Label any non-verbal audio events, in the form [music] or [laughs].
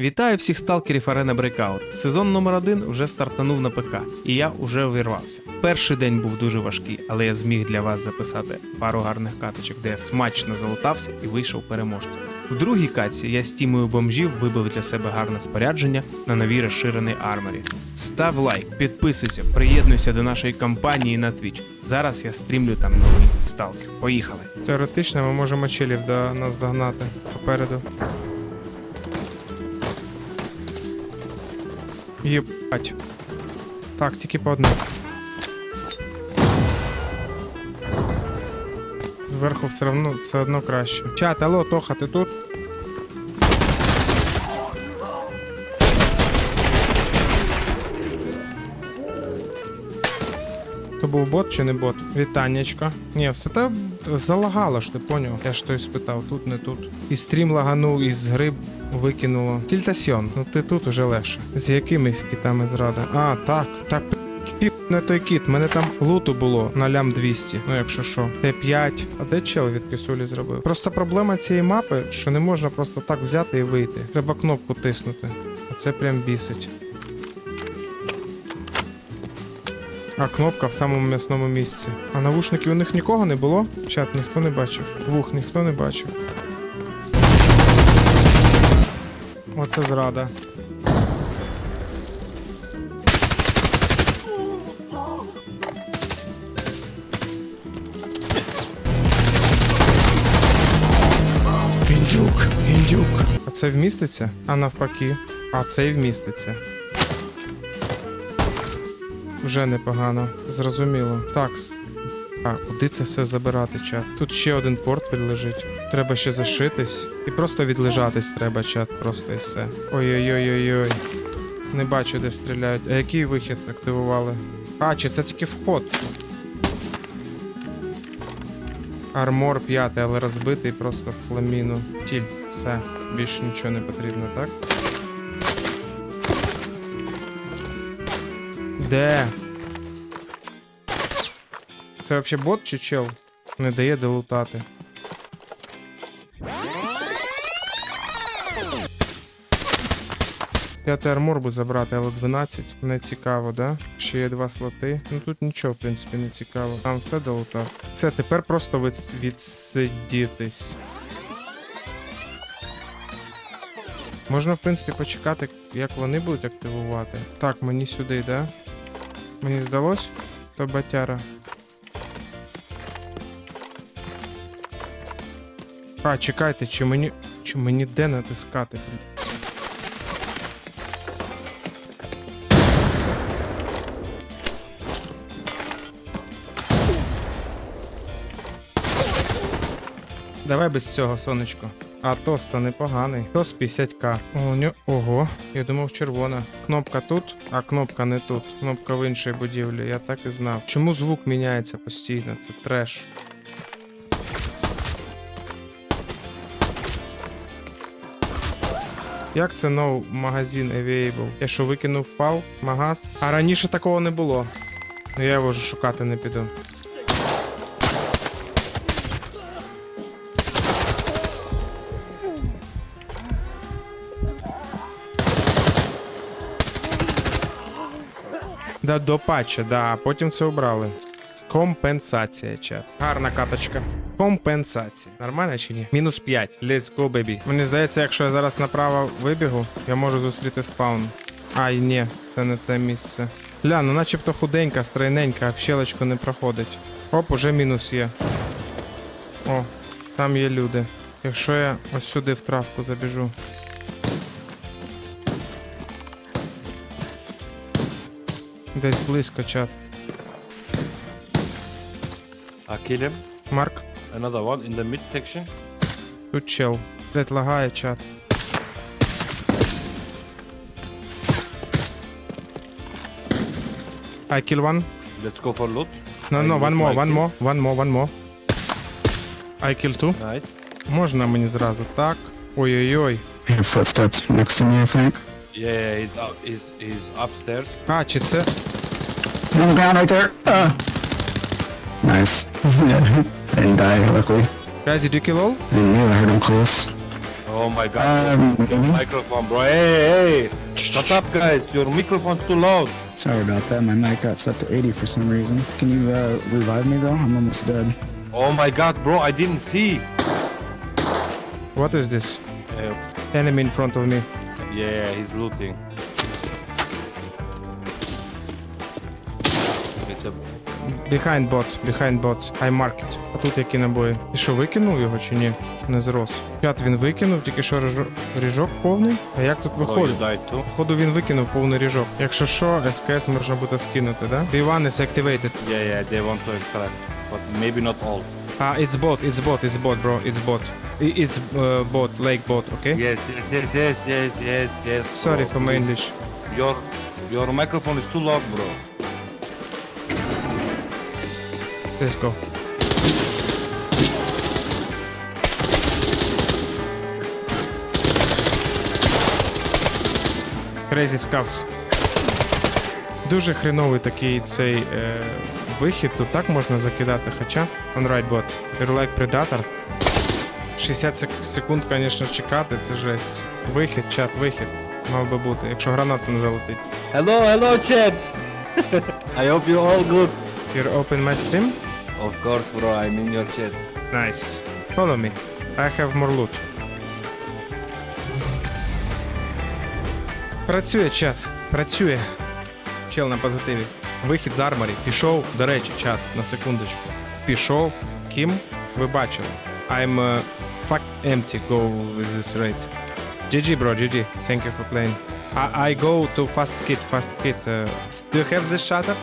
Вітаю всіх сталкерів Arena Breakout. Сезон номер 1 вже стартанув на ПК, і я вже увірвався. Перший день був дуже важкий, але я зміг для вас записати пару гарних каточок, де я смачно залутався і вийшов переможцем. В другій катці я з тімою бомжів вибив для себе гарне спорядження на новій розширеній арморі. Став лайк, підписуйся, приєднуйся до нашої кампанії на Twitch. Зараз я стрімлю там новий сталкер. Поїхали! Теоретично ми можемо челів до нас догнати попереду. Єбать. Так, тільки по одному. Зверху все одно, все одно краще. Чат, алло, Тоха, ти тут? Був бот чи не бот? Вітаннячко. Ні, все те залагало ж, ти поняв. Я ж той спитав, тут не тут. І стрім лаганув, і з гри викинуло. Тільтасьйон, ну ти тут уже легше. З якими кітами зрада? А, так, так. Пі не той кіт, мене там луту було на лям 200, ну якщо що. Т5. А де чел від кисулі зробив? Просто проблема цієї мапи, що не можна просто так взяти і вийти. Треба кнопку тиснути. А це прям бісить. А кнопка в самому м'ясному місці. А навушників у них нікого не було? Чат ніхто не бачив. Вух ніхто не бачив. Оце зрада. Індюк, індюк. А це вміститься? А навпаки. А цей вміститься. Вже непогано, зрозуміло. Так. А, куди це все забирати, чат? Тут ще один портфель лежить. Треба ще зашитись. І просто відлежатись треба, чат, просто і все. Ой-ой-ой-ой-ой. Не бачу, де стріляють. А який вихід активували? А, чи це тільки вход? Армор п'ятий, але розбитий просто в фламіну. Тіль, все. Більше нічого не потрібно, так? Де? Це взагалі бот чи чел? Не дає долутати. П'ятий армор би забрати, але 12. Не цікаво, да? Ще є два слоти. Ну тут нічого, в принципі, не цікаво. Там все долутав. Все, тепер просто від... відсидітись. Можна, в принципі, почекати, як вони будуть активувати. Так, мені сюди, да? Мені здалось? То батяра. А, чекайте, чи мені. Чи мені де натискати? блін? Давай без цього, сонечко. А тоста непоганий. Тос 50к. О, Ого, я думав червона. Кнопка тут, а кнопка не тут. Кнопка в іншій будівлі, я так і знав. Чому звук міняється постійно? Це треш. Як це no магазин available? Я що викинув фал, магаз? А раніше такого не було. Ну я його вже шукати не піду. Да, до патча, да, потім це обрали. Компенсація, чат. Гарна каточка. Компенсація. Нормально чи ні? Мінус 5. Let's go, baby. Мені здається, якщо я зараз направо вибігу, я можу зустріти спаун. Ай, ні, це не те місце. Ля, ну начебто худенька, стройненька, а в щелочку не проходить. Оп, уже мінус є. О, там є люди. Якщо я ось сюди в травку забіжу. Десь близько чат. I kill him. Марк, Another one in the mid section. тут чел. Блять, лагає чат. I kill one. Let's go for loot. No, no, one more, one more, one more, one more. I kill two. Nice. Можна мені зразу, так. Ой-ой-ой. Hear footsteps next to me, I think. Yeah, yeah, he's up. He's he's upstairs. А, чи це? On the ground right there. Uh. Nice. I [laughs] didn't die, luckily. Guys, did you kill all? I knew I heard him close. Oh, Oh my god. Um, maybe. Microphone, bro. Hey, hey. Shut up, guys. Your microphone's too loud. Sorry about that. My mic got set to 80 for some reason. Can you uh, revive me though? I'm almost dead. Oh my god, bro. I didn't see. What is this? Uh, Enemy in front of me. yeah, he's looting. A Behind bot, behind bot. I mark. А тут які набої? Ти що, викинув його чи ні? Не зрос. Чат він викинув, тільки що ріжок, ріжок повний. А як тут Oh, виходить? Походу він викинув повний ріжок. Якщо що, СКС можна буде скинути, да? B1 is activated. Yeah, yeah, they want to extract. But maybe not all. Ah, it's bot, it's bot, it's bot, bro, it's bot. It's uh, bot, lake bot, okay? Yes, yes, yes, yes, yes, yes, yes. Sorry bro, for my please. English. Your your microphone is too loud, bro. Let's go. Crazy Scavs. Дуже хреновий такий цей е, вихід. Тут так можна закидати, хоча. On right bot. You're like Predator. 60 сек- секунд, звісно, чекати, це жесть. Вихід, чат, вихід. Мав би бути, якщо гранату не залетить. Hello, hello, chat. [laughs] I hope you're all good. You're open my stream? Of course, bro. I'm in your chat. Nice. Follow me. I have more loot. Працює чат. Працює. Чел на позитиві. Вихід з арморі. Пішов, до речі, чат, на секундочку. Пішов. Ким? Ви бачили. I'm uh, fuck empty go with this raid. GG, bro, GG. Thank you for playing. I, I go to fast kit, fast kit. Uh, do you have this shutter?